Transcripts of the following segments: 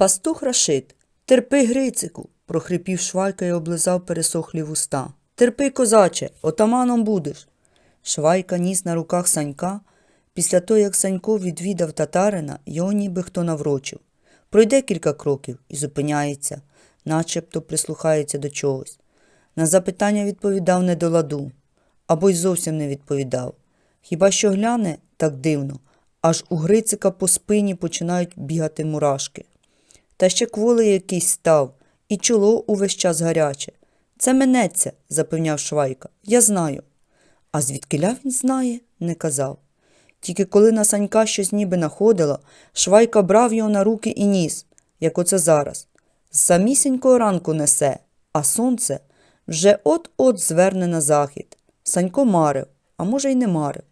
Пастух Рашид. Терпи, Грицику, прохрипів Швайка і облизав пересохлі вуста. Терпи, козаче, отаманом будеш. Швайка ніс на руках Санька. Після того, як Санько відвідав татарина, його ніби хто наврочив. Пройде кілька кроків і зупиняється, начебто прислухається до чогось. На запитання відповідав не до ладу, або й зовсім не відповідав. Хіба що гляне так дивно, аж у Грицика по спині починають бігати мурашки. Та ще кволий якийсь став, і чоло увесь час гаряче. Це минеться, запевняв Швайка. Я знаю. А звідкиля він знає, не казав. Тільки коли на Санька щось ніби находило, Швайка брав його на руки і ніс, як оце зараз. З самісінького ранку несе, а сонце вже от-от зверне на захід. Санько марив, а може й не марив.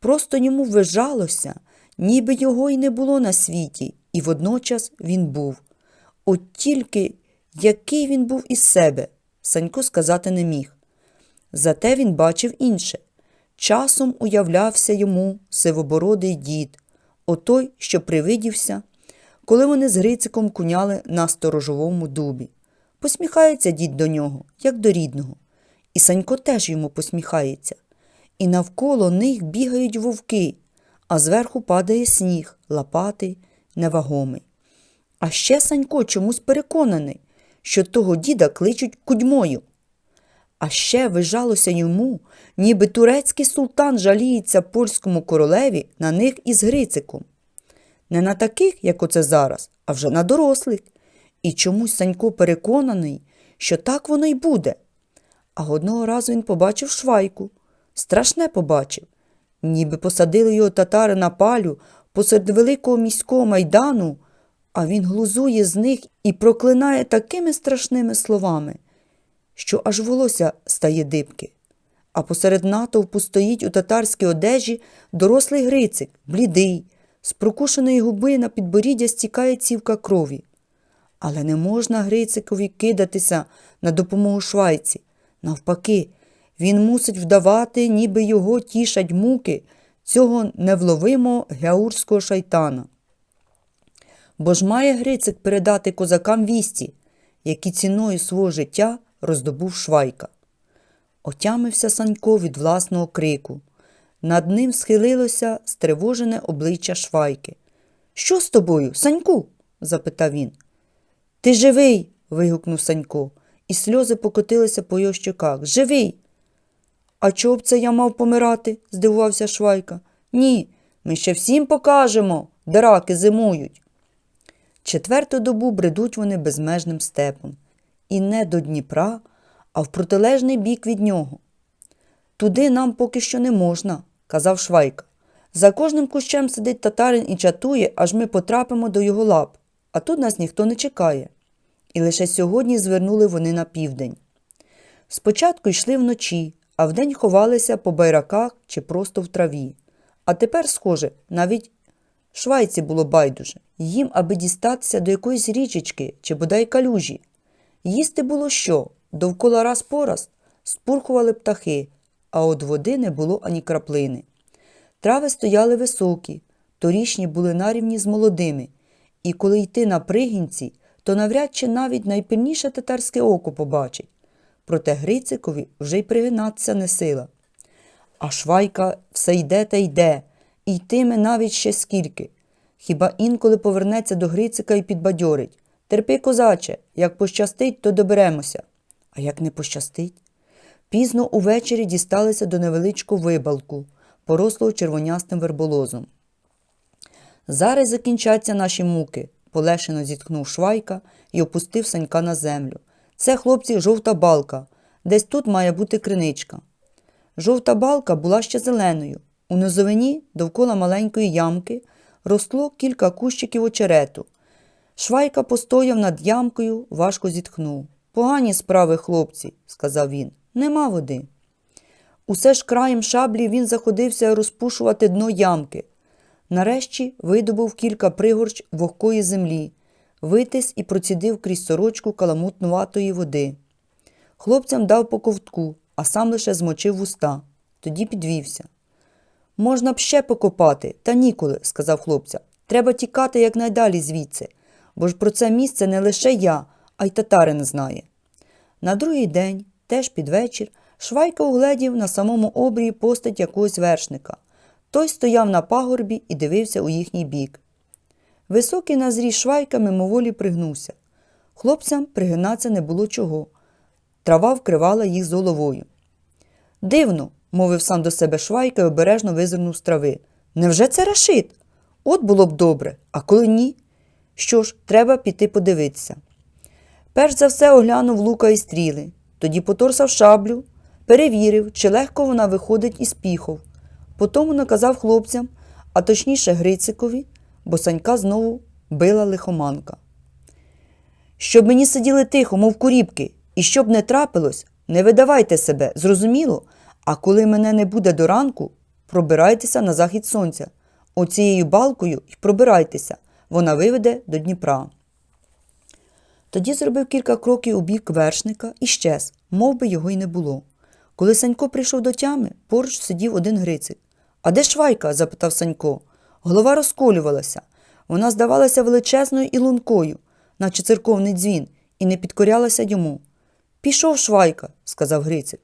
Просто йому ввижалося, ніби його й не було на світі, і водночас він був. От тільки який він був із себе, Санько сказати не міг. Зате він бачив інше. Часом уявлявся йому сивобородий дід, отой, що привидівся, коли вони з Грициком куняли на сторожовому дубі. Посміхається дід до нього, як до рідного. І Санько теж йому посміхається. І навколо них бігають вовки, а зверху падає сніг, лопатий, невагомий. А ще Санько чомусь переконаний, що того діда кличуть кудьмою. А ще вижалося йому, ніби турецький султан жаліється польському королеві на них із Грициком. Не на таких, як оце зараз, а вже на дорослих. І чомусь Санько переконаний, що так воно й буде. А одного разу він побачив швайку. Страшне побачив. Ніби посадили його татари на палю посеред великого міського майдану, а він глузує з них і проклинає такими страшними словами, що аж волосся стає дибки. А посеред натовпу стоїть у татарській одежі дорослий грицик, блідий, з прокушеної губи на підборіддя стікає цівка крові. Але не можна Грицикові кидатися на допомогу швайці. Навпаки, він мусить вдавати, ніби його тішать муки цього невловимого геаурського шайтана. Бо ж має Грицик передати козакам вісті, які ціною свого життя роздобув швайка. Отямився Санько від власного крику. Над ним схилилося стривожене обличчя швайки. Що з тобою, Саньку? запитав він. Ти живий. вигукнув Санько, і сльози покотилися по його щоках. Живий. А чого б це я мав помирати? здивувався Швайка. Ні, ми ще всім покажемо, де раки зимують. Четверту добу бредуть вони безмежним степом. І не до Дніпра, а в протилежний бік від нього. Туди нам поки що не можна, казав Швайка. За кожним кущем сидить татарин і чатує, аж ми потрапимо до його лап, а тут нас ніхто не чекає. І лише сьогодні звернули вони на південь. Спочатку йшли вночі, а вдень ховалися по байраках чи просто в траві. А тепер, схоже, навіть швайці було байдуже, їм, аби дістатися до якоїсь річечки чи бодай калюжі. Їсти було що? Довкола раз по раз спурхували птахи, а от води не було ані краплини. Трави стояли високі, торішні були нарівні з молодими, і коли йти на пригінці, то навряд чи навіть найпильніше татарське око побачить. Проте Грицикові вже й пригинатися не сила. А швайка все йде та йде, і йтиме навіть ще скільки. Хіба інколи повернеться до Грицика і підбадьорить. Терпи, козаче, як пощастить, то доберемося. А як не пощастить? Пізно увечері дісталися до невеличкого вибалку, порослого червонястим верболозом. Зараз закінчаться наші муки, полешено зіткнув швайка і опустив санька на землю. Це, хлопці, жовта балка. Десь тут має бути криничка. Жовта балка була ще зеленою. У низовині, довкола маленької ямки, росло кілька кущиків очерету. Швайка постояв над ямкою, важко зітхнув. Погані справи, хлопці, сказав він. Нема води. Усе ж краєм шаблі він заходився розпушувати дно ямки. Нарешті видобув кілька пригорщ вогкої землі, витис і процідив крізь сорочку каламутнуватої води. Хлопцям дав по ковтку, а сам лише змочив вуста. Тоді підвівся. Можна б ще покопати, та ніколи, сказав хлопця. Треба тікати якнайдалі звідси. бо ж про це місце не лише я, а й татарин знає. На другий день, теж під вечір, Швайка угледів на самому обрії постать якогось вершника. Той стояв на пагорбі і дивився у їхній бік. Високий на зріст Швайка мимоволі пригнувся. Хлопцям пригинатися не було чого. Трава вкривала їх з головою. Дивно, мовив сам до себе Швайка і обережно визирнув з трави. Невже це Рашид? От було б добре, а коли ні? Що ж, треба піти подивитися. Перш за все оглянув лука і стріли, тоді поторсав шаблю, перевірив, чи легко вона виходить із піхов. Потому наказав хлопцям, а точніше Грицикові, бо Санька знову била лихоманка. Щоб мені сиділи тихо, мов куріпки, і щоб не трапилось, не видавайте себе, зрозуміло, а коли мене не буде до ранку, пробирайтеся на захід сонця. Оцією балкою й пробирайтеся, вона виведе до Дніпра. Тоді зробив кілька кроків у бік вершника і щез, мов би його й не було. Коли Санько прийшов до тями, поруч сидів один грицик. А де швайка? запитав Санько. Голова розколювалася. Вона здавалася величезною і лункою, наче церковний дзвін, і не підкорялася йому. Пішов швайка, сказав Грицик.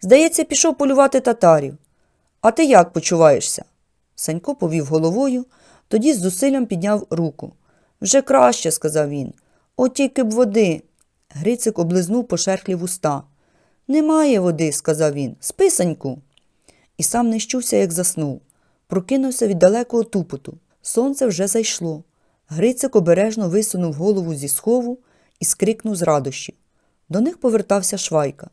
Здається, пішов полювати татарів. А ти як почуваєшся? Санько повів головою, тоді з зусиллям підняв руку. Вже краще, сказав він. От тільки б води. Грицик облизнув пошерхлі вуста. Немає води, сказав він. Спи, Саньку. І сам не як заснув. Прокинувся від далекого тупоту. Сонце вже зайшло. Грицик обережно висунув голову зі схову і скрикнув з радощів. До них повертався швайка.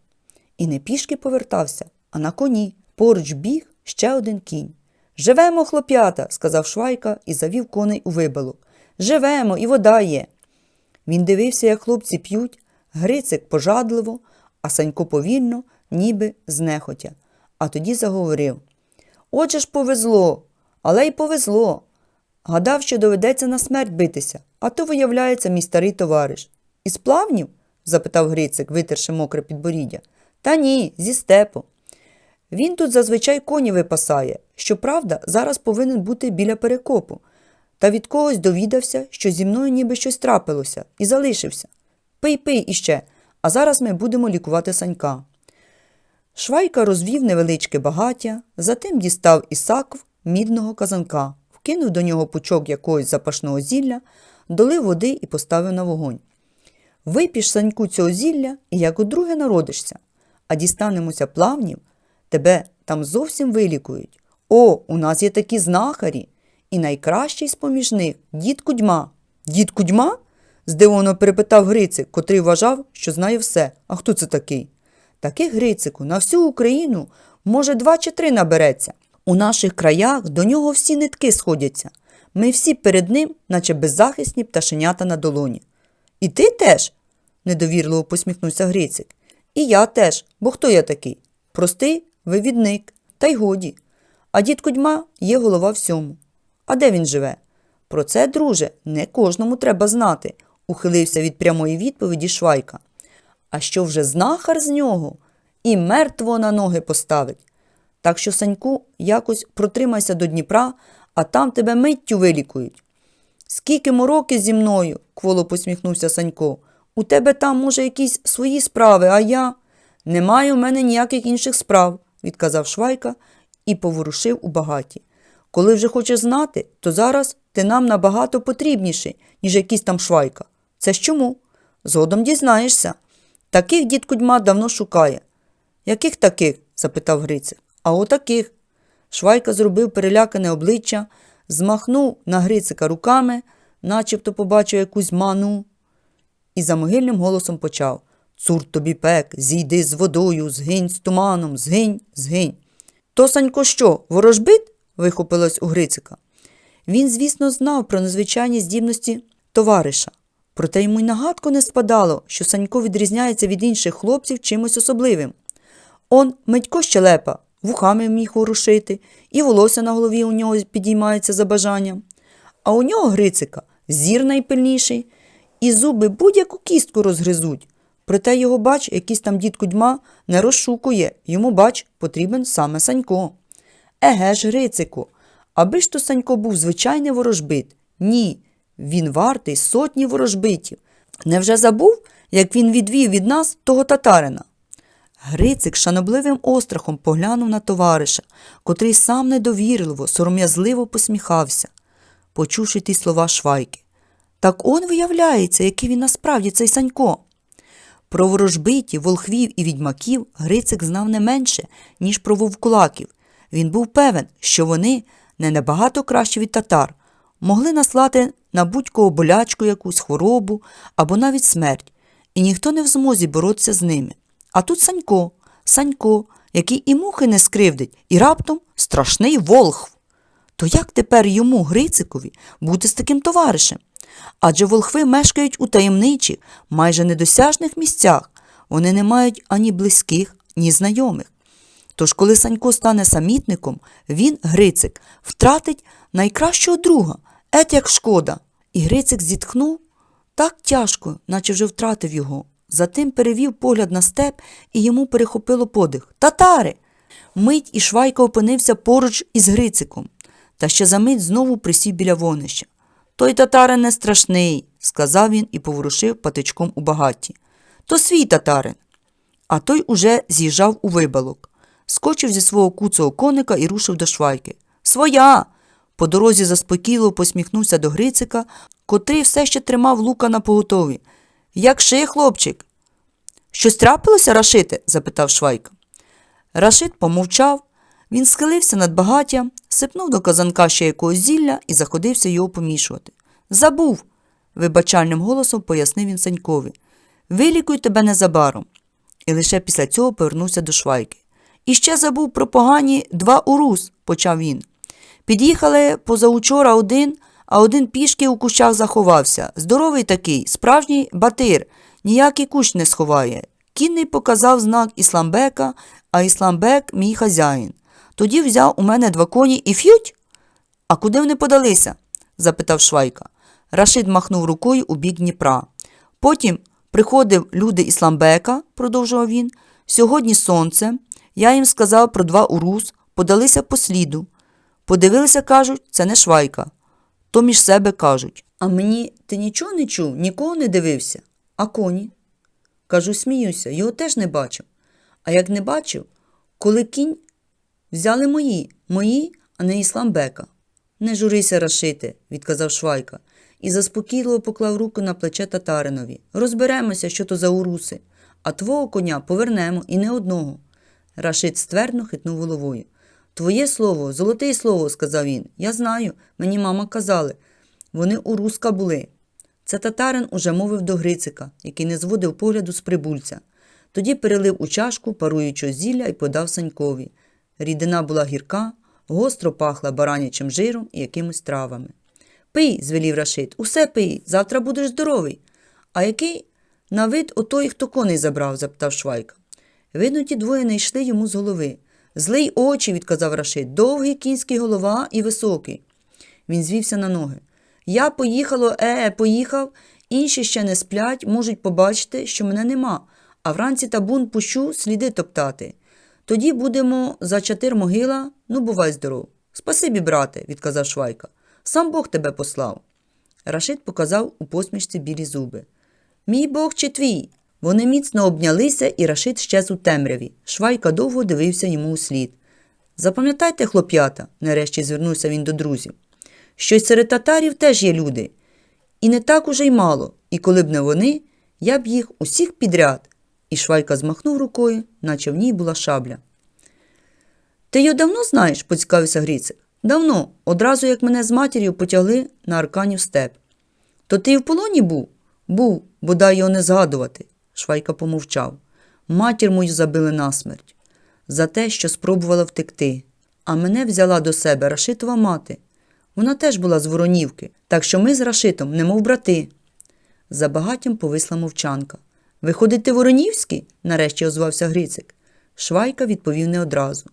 І не пішки повертався, а на коні. Поруч біг ще один кінь. Живемо, хлоп'ята, сказав Швайка і завів коней у вибалок. Живемо, і вода є. Він дивився, як хлопці п'ють, Грицик пожадливо, а Санько повільно, ніби знехотя. А тоді заговорив Отже ж повезло, але й повезло. Гадав, що доведеться на смерть битися, а то, виявляється, мій старий товариш. Із плавнів? запитав Грицик, витерши мокре підборіддя. Та ні, зі степу. Він тут зазвичай коні випасає. Щоправда, зараз повинен бути біля перекопу. Та від когось довідався, що зі мною ніби щось трапилося, і залишився. Пий, пий іще, а зараз ми будемо лікувати санька. Швайка розвів невеличке багаття, затим дістав із сакв мідного казанка, вкинув до нього пучок якогось запашного зілля, долив води і поставив на вогонь. Випіш саньку цього зілля і як удруге народишся, а дістанемося плавнів, тебе там зовсім вилікують. О, у нас є такі знахарі. І найкращий з поміж них дід Кудьма. Дід Кудьма? здивовано перепитав Грицик, котрий вважав, що знає все. А хто це такий? Таких Грицику на всю Україну, може, два чи три набереться. У наших краях до нього всі нитки сходяться. Ми всі перед ним, наче беззахисні пташенята на долоні. І ти теж? недовірливо посміхнувся Грицик. І я теж, бо хто я такий? Простий вивідник, та й годі. А дід Кудьма є голова всьому. А де він живе? Про це, друже, не кожному треба знати, ухилився від прямої відповіді Швайка. А що вже знахар з нього і мертво на ноги поставить. Так що, Саньку, якось протримайся до Дніпра, а там тебе миттю вилікують. Скільки мороки зі мною, кволо посміхнувся Санько. У тебе там, може, якісь свої справи, а я. Немає у мене ніяких інших справ, відказав Швайка і поворушив у багаті. Коли вже хочеш знати, то зараз ти нам набагато потрібніший, ніж якийсь там швайка. Це ж чому? Згодом дізнаєшся. Таких дід Кудьма давно шукає. Яких таких? запитав Грицик. А отаких. Швайка зробив перелякане обличчя, змахнув на Грицика руками, начебто побачив якусь ману, і за могильним голосом почав Цур тобі пек, зійди з водою, згинь з туманом, згинь, згинь. То, Санько, що, ворожбит? вихопилось у Грицика. Він, звісно, знав про незвичайні здібності товариша, проте йому й нагадку не спадало, що Санько відрізняється від інших хлопців чимось особливим. Он Медько щелепа, вухами вміг ворушити, і волосся на голові у нього підіймається за бажанням. А у нього Грицика зір найпильніший, і зуби будь-яку кістку розгризуть. Проте його, бач, якийсь там дід Кудьма не розшукує, йому, бач, потрібен саме Санько. Еге ж, Грицику, аби ж то Санько був звичайний ворожбит. Ні, Він вартий сотні ворожбитів. Невже забув, як він відвів від нас того татарина? Грицик шанобливим острахом поглянув на товариша, котрий сам недовірливо, сором'язливо посміхався, почувши ті слова швайки. Так он виявляється, який він насправді цей Санько. Про ворожбиті, волхвів і відьмаків Грицик знав не менше, ніж про вовкулаків. Він був певен, що вони не набагато кращі від татар, могли наслати на будь-кого болячку якусь хворобу або навіть смерть, і ніхто не в змозі боротися з ними. А тут Санько, Санько, який і мухи не скривдить, і раптом страшний волхв. То як тепер йому, Грицикові, бути з таким товаришем? Адже волхви мешкають у таємничих, майже недосяжних місцях. Вони не мають ані близьких, ні знайомих. Тож, коли Санько стане самітником, він, Грицик, втратить найкращого друга, ет як шкода. І Грицик зітхнув так тяжко, наче вже втратив його. Затим перевів погляд на степ і йому перехопило подих. Татари! Мить і Швайка опинився поруч із Грициком, та ще за мить знову присів біля вонища. Той татарин не страшний, сказав він і поворушив патичком у багатті. То свій татарин. А той уже з'їжджав у вибалок, скочив зі свого куцого коника і рушив до швайки. Своя. По дорозі заспокійливо посміхнувся до Грицика, котрий все ще тримав лука на поготові. Як ши, хлопчик? Щось трапилося, Рашите? запитав Швайка. Рашид помовчав, він схилився над багаттям, сипнув до казанка ще якогось зілля і заходився його помішувати. Забув, вибачальним голосом пояснив він Санькові. Вилікуй тебе незабаром. І лише після цього повернувся до Швайки. І ще забув про погані два урус, почав він. Під'їхали позаучора один, а один пішки у кущах заховався. Здоровий такий, справжній батир, ніякий кущ не сховає. Кінний показав знак Ісламбека, а Ісламбек мій хазяїн. Тоді взяв у мене два коні і ф'ють. А куди вони подалися? запитав Швайка. Рашид махнув рукою у бік Дніпра. Потім приходив люди Ісламбека, продовжував він. Сьогодні сонце. Я їм сказав про два урус, подалися по сліду. Подивилися, кажуть, це не швайка. То між себе кажуть. А мені ти нічого не чув, нікого не дивився. А коні? Кажу, сміюся, його теж не бачив. А як не бачив, коли кінь взяли мої, мої, а не Ісламбека. Не журися, Рашите, відказав Швайка, і заспокійливо поклав руку на плече татаринові. Розберемося, що то за уруси, а твого коня повернемо і не одного. Рашид ствердно хитнув головою. Твоє слово, золоте слово, сказав він. Я знаю, мені мама казали. Вони у Руска були. Це татарин уже мовив до Грицика, який не зводив погляду з прибульця. Тоді перелив у чашку паруючого зілля і подав Санькові. Рідина була гірка, гостро пахла баранячим жиром і якимось травами. Пий, звелів Рашид, усе пий, завтра будеш здоровий. А який на вид отой, хто коней забрав? запитав Швайка. Видно, ті двоє не йшли йому з голови. Злий очі, відказав Рашид, довгий кінський голова і високий. Він звівся на ноги. Я поїхало, е, поїхав, інші ще не сплять, можуть побачити, що мене нема, а вранці табун пущу сліди топтати. Тоді будемо за чотир могила, ну бувай здоров. Спасибі, брате, відказав Швайка. Сам Бог тебе послав. Рашид показав у посмішці білі зуби. Мій Бог чи твій? Вони міцно обнялися, і Рашид щез у темряві. Швайка довго дивився йому у слід. Запам'ятайте, хлоп'ята, нарешті звернувся він до друзів, що серед татарів теж є люди. І не так уже й мало, і коли б не вони, я б їх усіх підряд. І Швайка змахнув рукою, наче в ній була шабля. Ти його давно знаєш? поцікавився Грицик. Давно, одразу як мене з матір'ю потягли на арканів степ. То ти й в полоні був? Був, бодай його не згадувати. Швайка помовчав. Матір мою забили насмерть за те, що спробувала втекти. А мене взяла до себе Рашитова мати. Вона теж була з Воронівки, так що ми з Рашитом, немов брати. За багаттям повисла мовчанка. Виходить, ти Воронівський? нарешті озвався Грицик. Швайка відповів не одразу.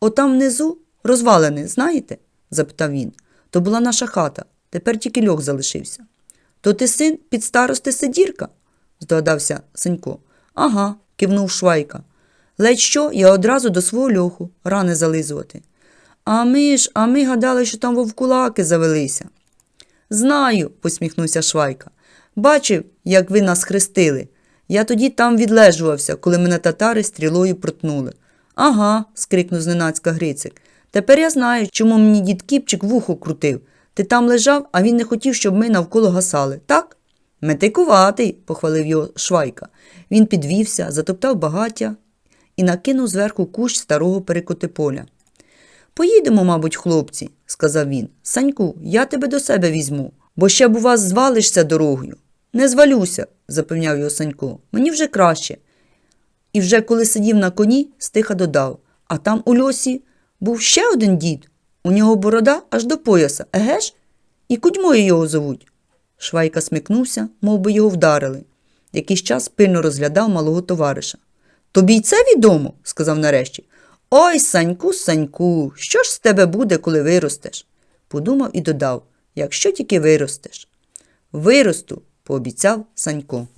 Отам внизу розвалене, знаєте? запитав він. То була наша хата, тепер тільки льох залишився. То ти син під старости Сидірка? Здогадався Сенько. Ага, кивнув Швайка. Ледь що, я одразу до свого льоху, рани зализувати. А ми ж, а ми гадали, що там вовкулаки завелися. Знаю, посміхнувся Швайка. Бачив, як ви нас хрестили. Я тоді там відлежувався, коли мене татари стрілою протнули. Ага, скрикнув зненацька Грицик. Тепер я знаю, чому мені дід Кіпчик вухо крутив. Ти там лежав, а він не хотів, щоб ми навколо гасали, так? Метикуватий, похвалив його Швайка. Він підвівся, затоптав багаття і накинув зверху кущ старого перекотиполя. Поїдемо, мабуть, хлопці, сказав він. Саньку, я тебе до себе візьму, бо ще б у вас звалишся дорогою. Не звалюся, запевняв його Санько. Мені вже краще. І вже коли сидів на коні, стиха додав. А там у льосі був ще один дід. У нього борода аж до пояса, еге ж? І кудьмою його зовуть. Швайка смикнувся, мов би його вдарили. Якийсь час пильно розглядав малого товариша. Тобі й це відомо, сказав нарешті. Ой, Саньку, Саньку, що ж з тебе буде, коли виростеш? Подумав і додав, якщо тільки виростеш. Виросту, пообіцяв Санько.